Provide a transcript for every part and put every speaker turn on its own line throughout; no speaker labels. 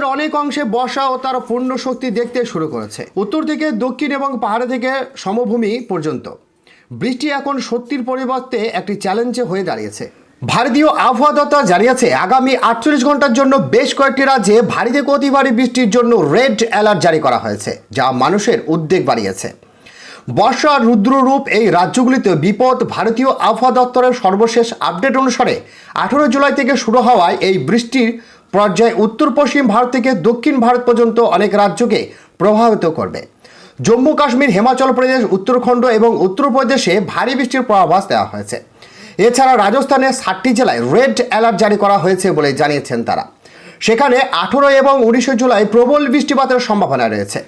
এর অনেক অংশে বর্ষা ও তার পূর্ণ শক্তি দেখতে শুরু করেছে। উত্তর থেকে, দক্ষিণ এবং পাহাড়ে থেকে সমভূমি পর্যন্ত। বৃষ্টি এখন সত্যির পরিবর্তে একটি চ্যালেঞ্জে হয়ে দাঁড়িয়েছে। ভারতীয় আবহাওয়া দপ্তর জানিয়েছে, আগামী আটচল্লিশ ঘণ্টার জন্য বেশ কয়েকটি রাজ্যে ভারী থেকে অতি ভারী বৃষ্টির জন্য রেড অ্যালার্ট জারি করা হয়েছে, যা মানুষের উদ্বেগ বাড়িয়েছে। বর্ষা রুদ্ররূপ এই রাজ্যগুলিতে বিপদ ভারতীয় আবহাওয়া দপ্তরের সর্বশেষ আপডেট অনুসারে আঠেরো জুলাই থেকে শুরু হওয়ায় এই বৃষ্টির পর্যায়ে উত্তর পশ্চিম ভারত থেকে দক্ষিণ ভারত পর্যন্ত অনেক রাজ্যকে প্রভাবিত করবে। জম্মু কাশ্মীর, হিমাচল প্রদেশ, উত্তরাখণ্ড এবং উত্তরপ্রদেশে ভারী বৃষ্টির পূর্বাভাস দেওয়া হয়েছে। এছাড়া রাজস্থানের ষাটটি জেলায় রেড অ্যালার্ট জারি করা হয়েছে বলে জানিয়েছেন তারা। সেখানে আঠেরো এবং উনিশে জুলাই প্রবল বৃষ্টিপাতের সম্ভাবনা রয়েছে।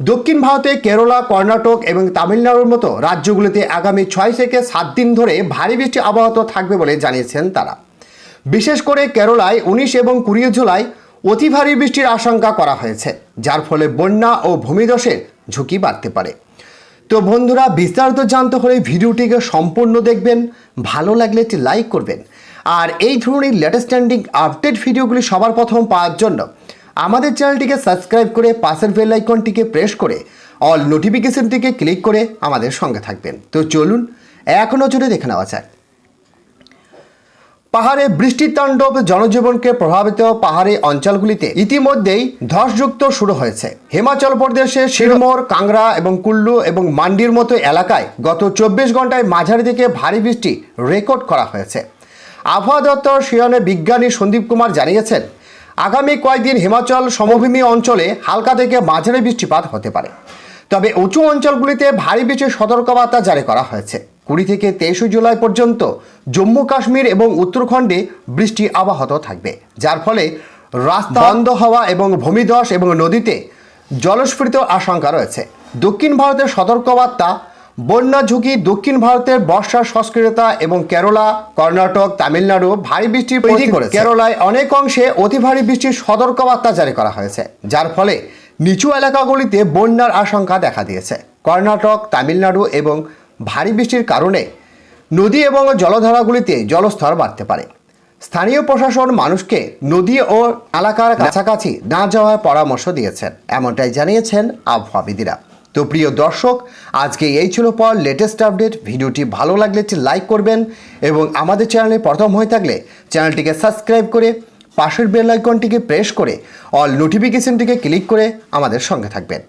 দক্ষিণ ভারতে কেরলা, কর্ণাটক এবং তামিলনাড়ুর মতো রাজ্যগুলিতে আগামী ছয় থেকে সাত দিন ধরে ভারী বৃষ্টি অব্যাহত থাকবে বলে জানিয়েছেন তারা। বিশেষ করে কেরলায় উনিশ এবং কুড়ি জুলাই অতি ভারী বৃষ্টির আশঙ্কা করা হয়েছে, যার ফলে বন্যা ও ভূমিধসের ঝুঁকি বাড়তে পারে। তো বন্ধুরা, বিস্তারিত জানতে হলে ভিডিওটিকে সম্পূর্ণ দেখবেন, ভালো লাগলে একটি লাইক করবেন। আর এই ধরনের লেটেস্ট স্ট্যান্ডিং আপডেট ভিডিওগুলি সবার প্রথম পাওয়ার জন্য আমাদের চ্যানেলটিকে সাবস্ক্রাইব করে পাশের বেল আইকনটিকে প্রেস করে অল নোটিফিকেশনটিকে ক্লিক করে আমাদের সঙ্গে থাকবেন। তো চলুন এক নজরে দেখে নেওয়া যাক। পাহাড়ে বৃষ্টির তাণ্ডব জনজীবনকে প্রভাবিত পাহাড়ি অঞ্চলগুলিতে ইতিমধ্যেই ধসযুক্ত শুরু হয়েছে। হিমাচল প্রদেশের শিরমোর কাংড়া এবং কুল্লু এবং মান্ডির মতো এলাকায় গত চব্বিশ ঘন্টায় মাঝারি থেকে ভারী বৃষ্টি রেকর্ড করা হয়েছে। আবহাওয়া দপ্তর শিয়নে বিজ্ঞানী সন্দীপ কুমার জানিয়েছেন, আগামী কয়েকদিন হিমাচল সমভূমি অঞ্চলে হালকা থেকে মাঝারি বৃষ্টিপাত হতে পারে। তবে উঁচু অঞ্চলগুলিতে ভারী বৃষ্টির সতর্কবার্তা জারি করা হয়েছে। কুড়ি থেকে তেইশে জুলাই পর্যন্ত জম্মু কাশ্মীর এবং উত্তরাখণ্ডে বৃষ্টি অব্যাহত থাকবে যার ফলে রাস্তা বন্ধ হওয়া এবং ভূমিধস এবং নদীতে জলস্ফীত আশঙ্কা রয়েছে। দক্ষিণ ভারতের সতর্কবার্তা বন্যা ঝুঁকি দক্ষিণ ভারতের বর্ষার সংস্কৃততা এবং কেরলা কর্ণাটক তামিলনাড়ু ভারী বৃষ্টির তৈরি করে কেরলায় অনেক অংশে অতি ভারী বৃষ্টির সতর্কবার্তা জারি করা হয়েছে যার ফলে নিচু এলাকাগুলিতে বন্যার আশঙ্কা দেখা দিয়েছে। কর্ণাটক তামিলনাড়ু এবং ভারী বৃষ্টির কারণে নদী এবং জলধারাগুলিতে জলস্তর বাড়তে পারে। স্থানীয় প্রশাসন মানুষকে নদী ও এলাকার কাছাকাছি না যাওয়ার পরামর্শ দিয়েছেন, এমনটাই জানিয়েছেন আবহাওয়াবিদিরা। তো প্রিয় দর্শক, আজকে এই ছিল পর লেটেস্ট আপডেট ভিডিওটি ভালো লাগলে একটি লাইক করবেন এবং আমাদের চ্যানেলে প্রথম হয়ে থাকলে চ্যানেলটিকে সাবস্ক্রাইব করে পাশের বেল আইকনটিকে প্রেস করে অল নোটিফিকেশনটিকে ক্লিক করে আমাদের সঙ্গে থাকবেন।